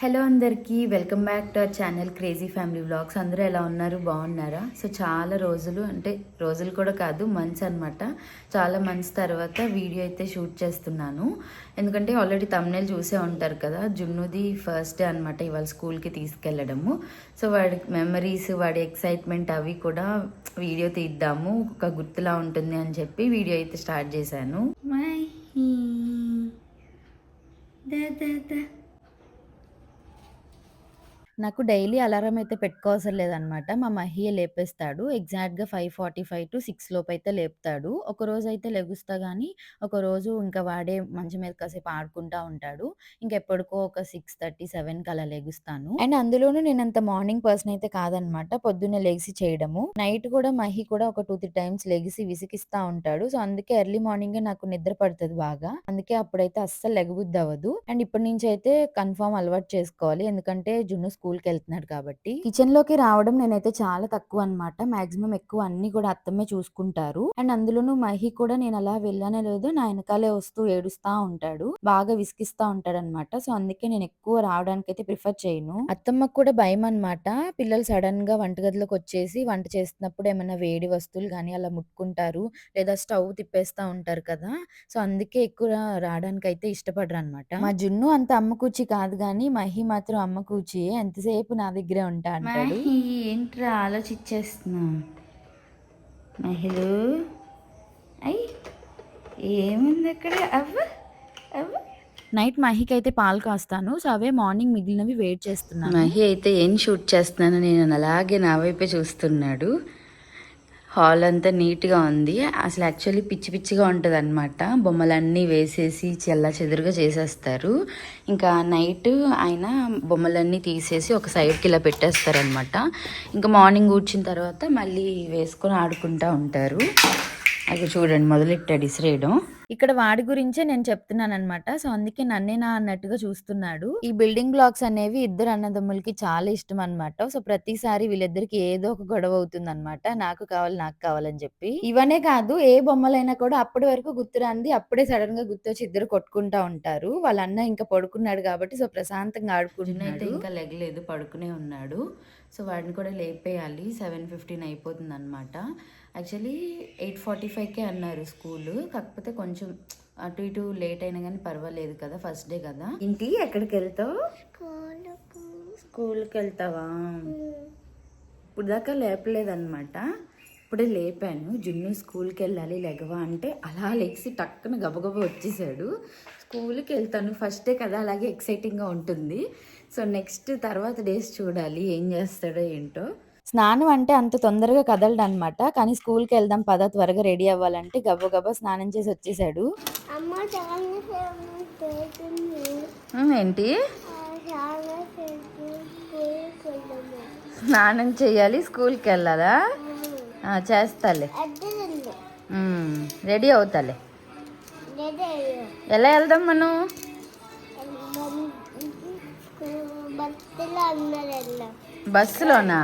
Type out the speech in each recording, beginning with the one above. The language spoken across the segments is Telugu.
హలో అందరికీ welcome back to our channel crazy family vlogs. అందరూ ఎలా ఉన్నారు? బాగున్నారా? సో చాలా రోజులు అంటే రోజులు కూడా కాదు మంత్స్ అనమాట చాలా మంత్స్ తర్వాత వీడియో అయితే షూట్ చేస్తున్నాను. ఎందుకంటే ఆల్రెడీ తమ్నేల్ చూసే ఉంటారు కదా జున్నుది ఫస్ట్ డే అనమాట ఇవాళ స్కూల్కి తీసుకెళ్ళడము. సో వాడి మెమరీస్ వాడి ఎక్సైట్మెంట్ అవి కూడా వీడియో తీద్దాము ఒక గుర్తులా ఉంటుంది అని చెప్పి వీడియో అయితే స్టార్ట్ చేశాను. నాకు డైలీ అలారం అయితే పెట్టుకోవసరం లేదనమాట. మా మహి లేపేస్తాడు. ఎగ్జాక్ట్‌గా 5:45-6 లోపైతే లేపుతాడు. ఒకరోజు అయితే లెగుస్తా గానీ, ఒకరోజు ఇంకా వాడే మంచం మీద కాసేపు ఆడుకుంటా ఉంటాడు. ఇంకెప్పటికో ఒక 6:30, 7కి అలా లెగుస్తాను. అండ్ అందులోనూ నేనంత మార్నింగ్ పర్సన్ అయితే కాదనమాట. పొద్దున్నే లెగిసి చేయడము. నైట్ కూడా మహి కూడా ఒక 2, 3 టైమ్స్ లెగిసి విసిగిస్తా ఉంటాడు. సో, అందుకే ఎర్లీ మార్నింగే నాకు నిద్ర పడతది బాగా. అందుకే అప్పుడైతే అస్సలు లెగబుద్దవ్వదు. అండ్ ఇప్పటి నుంచయితే కన్ఫర్మ్ అలవాటు చేసుకోవాలి. ఎందుకంటే జున్ను స్కూల్‌కెళ్తున్నాడు కాబట్టి. కిచెన్‌లోకి రావడం నేనైతే చాలా తక్కువనమాట. మాక్సిమం ఎక్కువ అన్నీ కూడా అత్తమ్మే చూసుకుంటారు. అండ్ అందులోనూ మహి కూడా నేనలా వెళ్ళానో లేదో నా ఎనకాలే వస్తూ ఏడుస్తా ఉంటాడు. బాగా విసిగిస్తా ఉంటాడనమాట. సో, అందుకే నేనెక్కువ రావడానికైతే ప్రిఫర్ చేయను. అత్తమ్మకు కూడా భయమనమాట. పిల్లలు సడెన్‌గా వంటగదిలోకొచ్చేసి వంట చేస్తున్నప్పుడు ఏమన్నా వేడి వస్తువులు గానీ అలా ముట్టుకుంటారు. లేదా స్టవ్ తిప్పేస్తా ఉంటారు కదా! సో, అందుకే ఎక్కువ రాడానికైతే ఇష్టపడరనమాట. మా జున్ను అంత అమ్మ కూచి కాదు గానీ, మహి మాత్రం అమ్మ కూచియే. ఎంతసేపు నా దగ్గరే ఉంటా అంటాడు. ఏంట్రా ఆలోచిచ్చేస్తున్నావు? మహిళు అయ్ ఏముంది అక్కడ అవ్వ అవ్వ నైట్ మహికైతే పాలు కాస్తాను. సో, అవే మార్నింగ్ మిగిలినవి వేడి చేస్తున్నాను. మహి అయితే ఏం షూట్ చేస్తున్నాను నేను అలాగే నా వైపే చూస్తున్నాడు. హాల్ అంతా నీట్‌గా ఉంది. అసలు యాక్చువల్లీ పిచ్చి పిచ్చిగా ఉంటదనమాట. బొమ్మలన్నీ వేసేసి చెల్లా చెదురుగా చేసేస్తారు. ఇంకా నైట్ ఆయన బొమ్మలన్నీ తీసేసి ఒక సైడ్‌కి ఇలా పెట్టేస్తారనమాట. ఇంకా మార్నింగ్ కూర్చిన తర్వాత మళ్ళీ వేసుకొని ఆడుకుంటా ఉంటారు. అది చూడండి మొదలెట్టాడు ఇసిరేయడం. ఇక్కడ వాడి గురించే నేను చెప్తున్నాననమాట. సో, అందుకే నన్నేనా అన్నట్టుగా చూస్తున్నాడు. ఈ బిల్డింగ్ బ్లాక్స్ అనేవి ఇద్దరు అన్నదమ్ములకి చాలా ఇష్టమనమాట. సో, ప్రతిసారి వీళ్ళిద్దరికి ఏదో ఒక గొడవ అవుతుందనమాట. నాకు కావాలి, నాకు కావాలని చెప్పి. ఇవనే కాదు ఏ బొమ్మలైనా కూడా అప్పటి వరకు గుర్తురానిది అప్పుడే సడెన్‌గా గుర్తొచ్చి ఇద్దరు కొట్టుకుంటా ఉంటారు. వాళ్ళ అన్న ఇంకా పడుకున్నాడు కాబట్టి సో, ప్రశాంతంగా ఆడుకుంటున్నాడు. ఇంకా లెగలేదు పడుకునే ఉన్నాడు. సో, వాడిని కూడా లేపేయాలి. 7:15 అయిపోతుందనమాట. యాక్చువల్లీ 8:45కే అన్నారు స్కూలు. కాకపోతే కొంచెం అటు ఇటు లేట్ అయినా గానీ పర్వాలేదు కదా! ఫస్ట్ డే కదా! ఏంటి ఎక్కడికెళ్తావు? స్కూల్‌కెళ్తావా? ఇప్పుడు దాకా లేపలేదనమాట. ఇప్పుడే లేపాను. జున్ను స్కూల్‌కెళ్ళాలి లెగవా అంటే అలా లెగిసి టక్కున గబగబా వచ్చేసాడు. స్కూల్‌కెళ్తాను ఫస్ట్ డే కదా! అలాగే ఎక్సైటింగ్‌గా ఉంటుంది. సో, నెక్స్ట్ తర్వాత డేస్ చూడాలి ఏం చేస్తాడో ఏంటో. స్నానం అంటే అంత తొందరగా కదలడనమాట. కానీ స్కూల్‌కెళ్దాం పద త్వరగా రెడీ అవ్వాలంటే గబగబా స్నానం చేసి వచ్చేసాడు. ఏంటి? స్కూల్కి స్నానం చేయాలి స్కూల్‌కెళ్ళాలా? ఆ! చేస్తాలే. రెడీ అవుతాలే. ఎలా వెళ్దాం మనం? బస్సులోనా?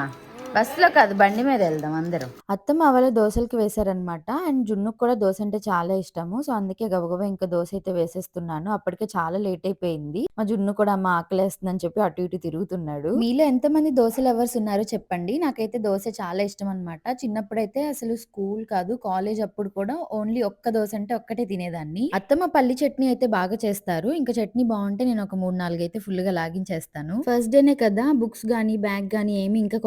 బస్సులో కాదు బండి మీద వెళ్దాం అందరం. అత్తమ్మ అవల దోశలకి వేశారనమాట. అండ్ జున్నుకు కూడా దోస అంటే చాలా ఇష్టము. సో, అందుకే గబగబా ఇంకా దోశ అయితే వేసేస్తున్నాను. అప్పటికే చాలా లేట్ అయిపోయింది. మా జున్ను కూడా అమ్మ ఆకలేస్తుందని చెప్పి అటు ఇటు తిరుగుతున్నాడు. మీలో ఎంతమంది దోస లవర్స్ ఉన్నారో చెప్పండి. నాకైతే దోశ చాలా ఇష్టం అనమాట. చిన్నప్పుడైతే అసలు స్కూల్ కాదు కాలేజ్ అప్పుడు కూడా ఓన్లీ ఒక్క దోస అంటే ఒక్కటే తినేదాన్ని. అత్తమ్మ పల్లి చట్నీ అయితే బాగా చేస్తారు. ఇంకా చట్నీ బాగుంటే నేను ఒక 3, 4 అయితే ఫుల్గా లాగించేస్తాను. ఫస్ట్ డేనే కదా బుక్స్ గానీ, బ్యాగ్ గానీ ఏమి ఇంకా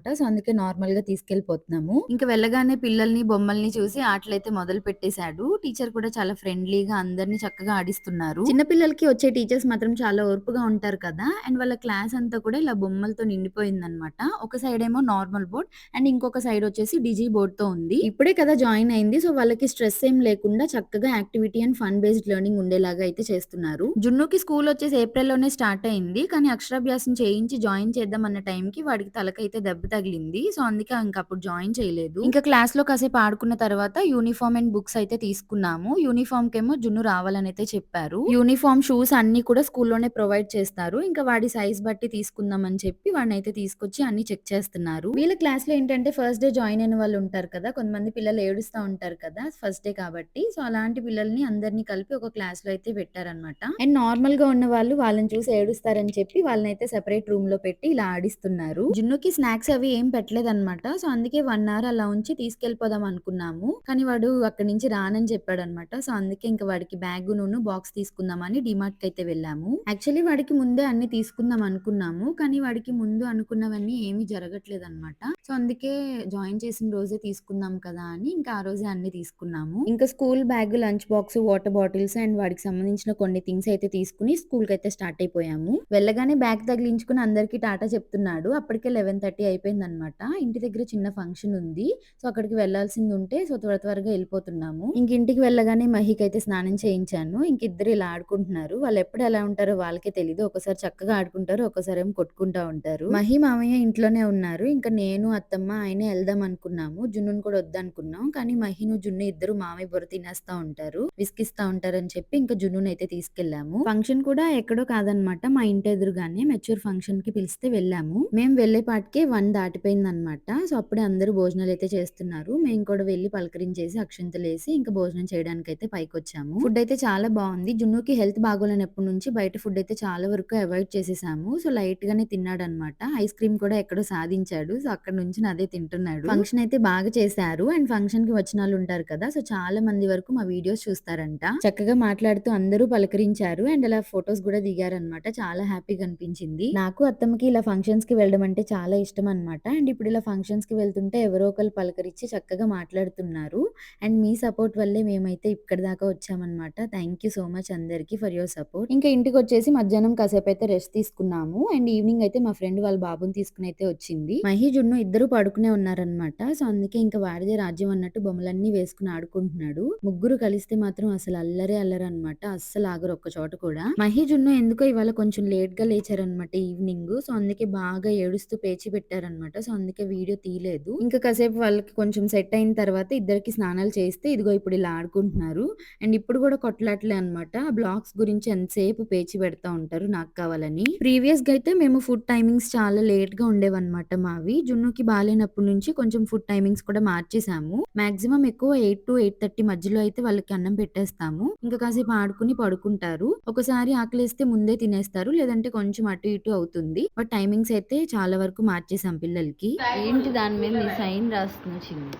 కొనలేదనమాట. సో, అందుకే నార్మల్‌గా తీసుకెళ్ళిపోతున్నాము. ఇంక వెళ్ళగానే పిల్లల్ని, బొమ్మల్ని చూసి ఆటలైతే మొదలు పెట్టేశాడు. టీచర్ కూడా చాలా ఫ్రెండ్లీగా అందరిని చక్కగా ఆడిస్తున్నారు. చిన్న పిల్లలకి వచ్చే టీచర్స్ మాత్రం చాలా ఓర్పుగా ఉంటారు కదా! అండ్ వాళ్ళ క్లాస్ అంతా కూడా ఇలా బొమ్మలతో నిండిపోయిందనమాట. ఒక సైడ్ ఏమో నార్మల్ బోర్డ్ అండ్ ఇంకొక సైడ్ వచ్చేసి డిజీ బోర్డ్‌తో ఉంది. ఇప్పుడే కదా జాయిన్ అయింది. సో, వాళ్ళకి స్ట్రెస్ ఏం లేకుండా చక్కగా activity and fun based learning ఉండేలాగా అయితే చేస్తున్నారు. జున్నుకి స్కూల్ వచ్చేసి ఏప్రిల్‌లోనే స్టార్ట్ అయింది. కానీ అక్షరాభ్యాసం చేయించి జాయిన్ చేద్దాం అన్న టైంకి వాడికి తలకైతే దెబ్బ దెబ్బ తగిలింది. సో అందుకే ఇంకా అప్పుడు జాయిన్ చేయలేదు. ఇంకా క్లాస్లో కాసేపు ఆడుకున్న తర్వాత యూనిఫామ్ అండ్ బుక్స్ అయితే తీసుకున్నాము. యూనిఫామ్ కేమో జున్ను రావాలని అయితే చెప్పారు. యూనిఫామ్ షూస్ అన్ని కూడా స్కూల్లోనే ప్రొవైడ్ చేస్తారు. ఇంకా వాడి సైజ్ బట్టి తీసుకుందాం అని చెప్పి వాడిని అయితే తీసుకొచ్చి అన్ని చెక్ చేస్తున్నారు. వీళ్ళ క్లాస్లో ఏంటంటే ఫస్ట్ డే జాయిన్ అయిన వాళ్ళు ఉంటారు కదా కొంతమంది పిల్లలు ఏడుస్తూ ఉంటారు కదా ఫస్ట్ డే కాబట్టి. సో అలాంటి పిల్లల్ని అందరినీ కలిపి ఒక క్లాస్లో అయితే పెట్టారనమాట అండ్ నార్మల్గా ఉన్న వాళ్ళు వాళ్ళని చూసి ఏడుస్తారని చెప్పి వాళ్ళని అయితే సెపరేట్ రూమ్లో పెట్టి ఇలా ఆడిస్తున్నారు. జున్నుకి స్నాక్స్ అవి ఏం పెట్టలేదన్నమాట. సో అందుకే వన్ అవర్ అలా ఉంచి తీసుకెళ్ళిపోదాం అనుకున్నాము. కానీ వాడు అక్కడి నుంచి రానని చెప్పాడు అనమాట సో అందుకే ఇంకా వాడికి బ్యాగ్ నూను బాక్స్ తీసుకుందామని డిమార్ట్కి అయితే వెళ్ళాము. యాక్చువల్లీ వాడికి ముందే అన్ని తీసుకుందాం అనుకున్నాము. కానీ వాడికి ముందు అనుకున్నవన్నీ ఏమీ జరగట్లేదు అనమాట సో అందుకే జాయిన్ చేసిన రోజే తీసుకుందాం కదా అని ఇంకా ఆ రోజే అన్ని తీసుకున్నాము. ఇంకా school bag lunch box water bottles and వాడికి సంబంధించిన కొన్ని థింగ్స్ అయితే తీసుకుని స్కూల్కి అయితే స్టార్ట్ అయిపోయాము. వెళ్ళగానే బ్యాగ్ తగిలించుకుని అందరికి టాటా చెప్తున్నాడు. అప్పటికే లెవెన్ థర్టీ అయిపోయింది. అయిపోయిందనమాట ఇంటి దగ్గర చిన్న ఫంక్షన్ ఉంది. సో అక్కడికి వెళ్ళాల్సింది ఉంటే సో త్వర త్వరగా వెళ్ళిపోతున్నాము. ఇంక ఇంటికి వెళ్ళగానే మహికి అయితే స్నానం చేయించాను. ఇంక ఇద్దరు ఇలా ఆడుకుంటున్నారు. వాళ్ళు ఎప్పుడు ఎలా ఉంటారో వాళ్ళకే తెలియదు ఒకసారి చక్కగా ఆడుకుంటారు ఒకసారి ఏమో కొట్టుకుంటా ఉంటారు. మహి మామయ్య ఇంట్లోనే ఉన్నారు. ఇంకా నేను అత్తమ్మ ఆయన వెళ్దాం అనుకున్నాము. జున్నును కూడా వద్దనుకున్నాం. కానీ మహిను జున్ను ఇద్దరు మామయ్య బుర్ర తినేస్తా ఉంటారు. విసికిస్తా ఉంటారని చెప్పి ఇంకా జున్నును అయితే తీసుకెళ్ళాము ఫంక్షన్ కూడా ఎక్కడో కాదనమాట మా ఇంటి ఎదురుగానే మెచ్యూర్ ఫంక్షన్కి పిలిస్తే వెళ్ళాము. మేము వెళ్ళే పాటికే వన్ దాటిపోయిందనమాట. సో అప్పుడే అందరూ భోజనాలు అయితే చేస్తున్నారు. మేము కూడా వెళ్ళి పలకరించేసి అక్షంతలు వేసి ఇంకా భోజనం చేయడానికి అయితే పైకి వచ్చాము ఫుడ్ అయితే చాలా బాగుంది. జున్నుకి హెల్త్ బాగోలేనప్పటి నుంచి బయట ఫుడ్ అయితే చాలా వరకు అవాయిడ్ చేసేసాము. సో లైట్ గానే తిన్నాడు అనమాట ఐస్ క్రీమ్ కూడా ఎక్కడో సాధించాడు. సో అక్కడ నుంచి అదే తింటున్నాడు. ఫంక్షన్ అయితే బాగా చేశారు. అండ్ ఫంక్షన్కి వచ్చిన వాళ్ళు ఉంటారు కదా సో చాలా మంది వరకు మా వీడియోస్ చూస్తారంట. చక్కగా మాట్లాడుతూ అందరూ పలకరించారు. అండ్ అలా ఫొటోస్ కూడా దిగారనమాట. చాలా హ్యాపీగా అనిపించింది. నాకు అత్తమ్మకి ఇలా ఫంక్షన్స్కి వెళ్ళడం అంటే చాలా ఇష్టం అనమాట అండ్ ఇప్పుడు ఇలా ఫంక్షన్స్కి వెళ్తుంటే ఎవరో ఒకరు పలకరించి చక్కగా మాట్లాడుతున్నారు. అండ్ మీ సపోర్ట్ వల్లే మేమైతే ఇక్కడ దాకా వచ్చామన్నమాట. థ్యాంక్ యూ సో మచ్ అందరికి ఫర్ యువర్ సపోర్ట్. ఇంకా ఇంటికి వచ్చేసి మధ్యాహ్నం కాసేపు అయితే రెస్ట్ తీసుకున్నాము. అండ్ ఈవినింగ్ అయితే మా ఫ్రెండ్ వాళ్ళ బాబుని తీసుకుని అయితే వచ్చింది. మహి జున్ను ఇద్దరు పడుకునే ఉన్నారనమాట సో అందుకే ఇంకా వాడిదే రాజ్యం అన్నట్టు బొమ్మలన్నీ వేసుకుని ఆడుకుంటున్నాడు. ముగ్గురు కలిస్తే మాత్రం అసలు అల్లరే అల్లరి అనమాట అస్సలు ఆగరు ఒక్క చోట కూడా. మహి జున్ను ఎందుకో ఇవాళ కొంచెం లేట్గా లేచారనమాట ఈవినింగ్. సో అందుకే బాగా ఏడుస్తూ పేచి అనమాట సో అందుకే వీడియో తీయలేదు. ఇంకా కాసేపు వాళ్ళకి కొంచెం సెట్ అయిన తర్వాత ఇద్దరికి స్నానాలు చేస్తే ఇదిగో ఇప్పుడు ఇలా ఆడుకుంటున్నారు. అండ్ ఇప్పుడు కూడా కొట్లాట్లే అనమాట బ్లాగ్స్ గురించి ఎంతసేపు పేచి పెడతా ఉంటారు నాకు కావాలని. ప్రీవియస్గా అయితే మేము ఫుడ్ టైమింగ్స్ చాలా లేట్గా ఉండేవన్నమాట మావి. జున్నుకి బాగాలేనప్పటి నుంచి కొంచెం ఫుడ్ టైమింగ్స్ కూడా మార్చేసాము మాక్సిమం ఎక్కువ ఎయిట్ టు ఎయిట్ థర్టీ మధ్యలో అయితే వాళ్ళకి అన్నం పెట్టేస్తాము. ఇంకా కాసేపు ఆడుకుని పడుకుంటారు. ఒకసారి ఆకలిస్తే ముందే తినేస్తారు. లేదంటే కొంచెం అటు ఇటు అవుతుంది. బట్ టైమింగ్స్ అయితే చాలా వరకు మార్చేసాం పిల్లలకి. ఏంటి దాని మీద సైన్ రాస్తున్నా చిన్న?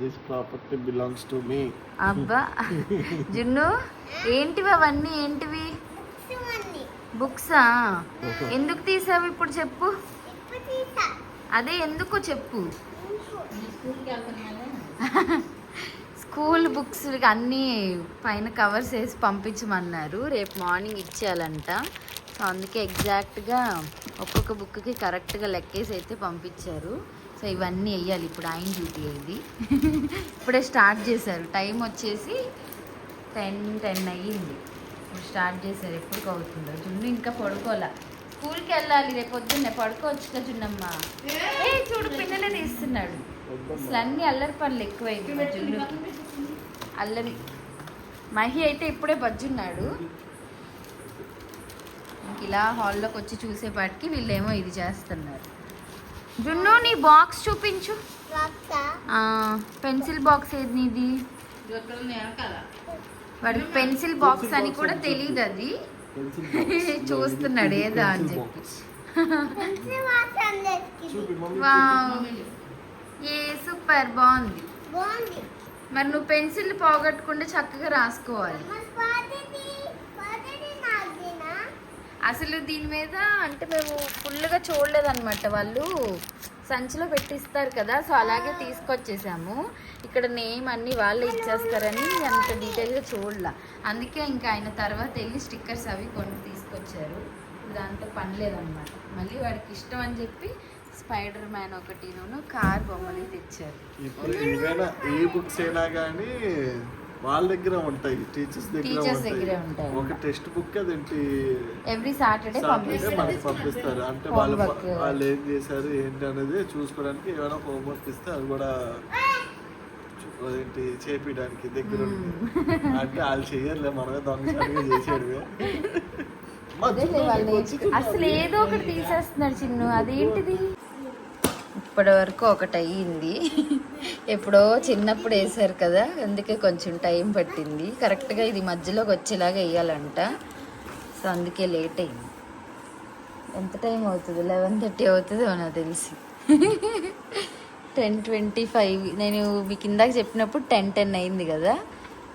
This property belongs to me. అబ్బా. జున్ను ఏంటివి అవన్నీ? ఏంటివి? బుక్సా ఎందుకు తీసావు ఇప్పుడు చెప్పు? అదే ఎందుకు చెప్పు? స్కూల్ బుక్స్ అన్నీ పైన కవర్స్ వేసి పంపించమన్నారు. రేపు మార్నింగ్ ఇచ్చేయాలంట. సో అందుకే ఎగ్జాక్ట్గా ఒక్కొక్క బుక్కి కరెక్ట్గా లెక్కేసి అయితే పంపించారు. సో ఇవన్నీ వేయాలి ఇప్పుడు ఆయన డ్యూటీ ఇది ఇప్పుడే స్టార్ట్ చేశారు. టైం వచ్చేసి టెన్ టెన్ అయ్యింది. ఇప్పుడు స్టార్ట్ చేశారు. ఎప్పుడు అవుతుందో జున్ను ఇంకా పడుకోలే స్కూల్కి వెళ్ళాలి. రేపు పొద్దున్నే పడుకోవచ్చు కదా జున్నమ్మ? ఏ చూడు పిల్లలే తీస్తున్నాడు అసలు అన్ని అల్లరి పనులు ఎక్కువైంది జున్నుకి. అల్లరి. మహి అయితే ఇప్పుడే బజ్జున్నాడు. ఇంక ఇలా హాల్లోకి వచ్చి చూసేపాటికి వీళ్ళేమో ఇది చేస్తున్నారు. జున్ను నీ బాక్స్ చూపించు. పెన్సిల్ బాక్స్ ఏది నీది? వాడికి పెన్సిల్ బాక్స్ అని కూడా తెలియదు అది. చూస్తున్నాడు ఏదా? అని చెప్పి ఏ సూపర్ బాగుంది. బాగుంది. మరి నువ్వు పెన్సిల్ పోగొట్టకుండా చక్కగా రాసుకోవాలి. అసలు దీని మీద అంటే మేము ఫుల్గా చూడలేదన్నమాట వాళ్ళు. సంచిలో పెట్టిస్తారు కదా సో అలాగే తీసుకొచ్చేసాము. ఇక్కడ నేమ్ అన్ని వాళ్ళే ఇచ్చేస్తారని అంత డీటెయిల్గా చూడలా. అందుకే ఇంకా ఆయన తర్వాత వెళ్ళి స్టిక్కర్స్ అవి కొన్ని తీసుకొచ్చారు. దాంతో పని లేదన్నమాట. మళ్ళీ వాడికి ఇష్టం అని చెప్పి స్పైడర్ మ్యాన్ ఒకటిను కార్ బొమ్మలు తెచ్చారు. ఇప్పుడు ఏ బుక్స్ అయినా కానీ వాళ్ళ దగ్గర ఉంటాయి టీచర్స్ దగ్గర ఉంటాయి. ఒక టెక్స్ట్ బుక్ అదేంటి? ఎవ్రీ సాటర్డే మనకి పంపిస్తారు. అంటే వాళ్ళు. వాళ్ళు ఏం చేశారు ఏంటి అనేది చూసుకోవడానికి ఏమైనా హోంవర్క్ ఇస్తే అది కూడా అదేంటి చేపించడానికి దగ్గర ఉండి. అంటే వాళ్ళు చెయ్యర్లే మనమే దొంగసారిగా వచ్చి నేర్చుకు- అసలు ఏదో ఒకటి తీసేస్తున్నాడు చిన్ను. అదేంటిది? ఇప్పటి వరకు ఒకటి అయ్యింది ఎప్పుడో చిన్నప్పుడు వేసారు కదా అందుకే కొంచెం టైం పట్టింది. కరెక్ట్గా ఇది మధ్యలోకి వచ్చేలాగా వేయాలంట. సో అందుకే లేట్ అయింది ఎంత టైం అవుతుంది? లెవెన్ థర్టీ అవుతుందో నాకు తెలిసి. Ten twenty five. నేను మీకు ఇందాక చెప్పినప్పుడు టెన్ టెన్ అయింది కదా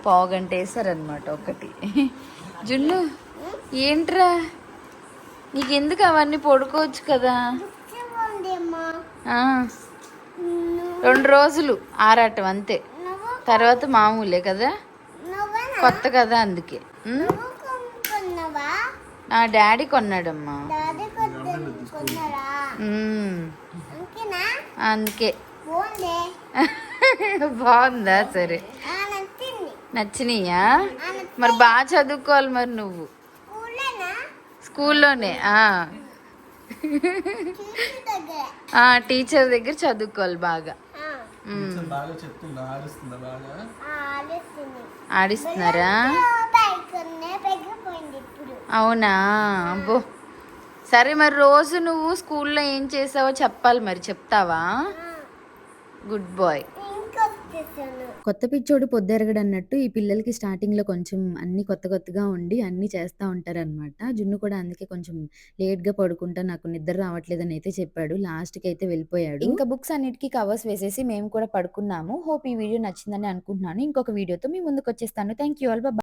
పావు గంట వేసారనమాట ఒకటి. జున్ను ఏంట్రా? నీకెందుకు అవన్నీ పడుకోవచ్చు కదా? రెండు రోజులు ఆరాటం అంతే. తర్వాత మామూలే కదా? కొత్త కదా అందుకే. నా డాడీ కొన్నాడమ్మా. అందుకే. బాగుంది? సరే. నచ్చినాయా? మరి బాగా చదువుకోవాలి మరి నువ్వు. స్కూల్లోనా. టీచర్ దగ్గర ఆ, టీచర్ దగ్గర చదువుకోవాలి బాగా? ఆడిస్తున్నారా? అవునా? అబ్బో. సరే మరి రోజు నువ్వు స్కూల్లో ఏం చేసావో చెప్పాలి మరి. చెప్తావా? గుడ్ బాయ్ కొత్త పిచ్చోడు పొద్దెరగడు అన్నట్టు ఈ పిల్లలకి స్టార్టింగ్లో కొంచెం అన్ని కొత్త కొత్తగా ఉండి అన్ని చేస్తూ ఉంటారనమాట జున్ను కూడా అందుకే కొంచెం లేట్గా పడుకుంటా నాకు నిద్ర రావట్లేదని అయితే చెప్పాడు. లాస్ట్కి అయితే వెళ్ళిపోయాడు. ఇంకా బుక్స్ అన్నిటికీ కవర్స్ వేసేసి మేము కూడా పడుకున్నాము. హోప్ ఈ వీడియో నచ్చిందని అనుకుంటున్నాను. ఇంకొక వీడియోతో మీ ముందుకు వచ్చేస్తాను థ్యాంక్ యూ ఆల్. బాయ్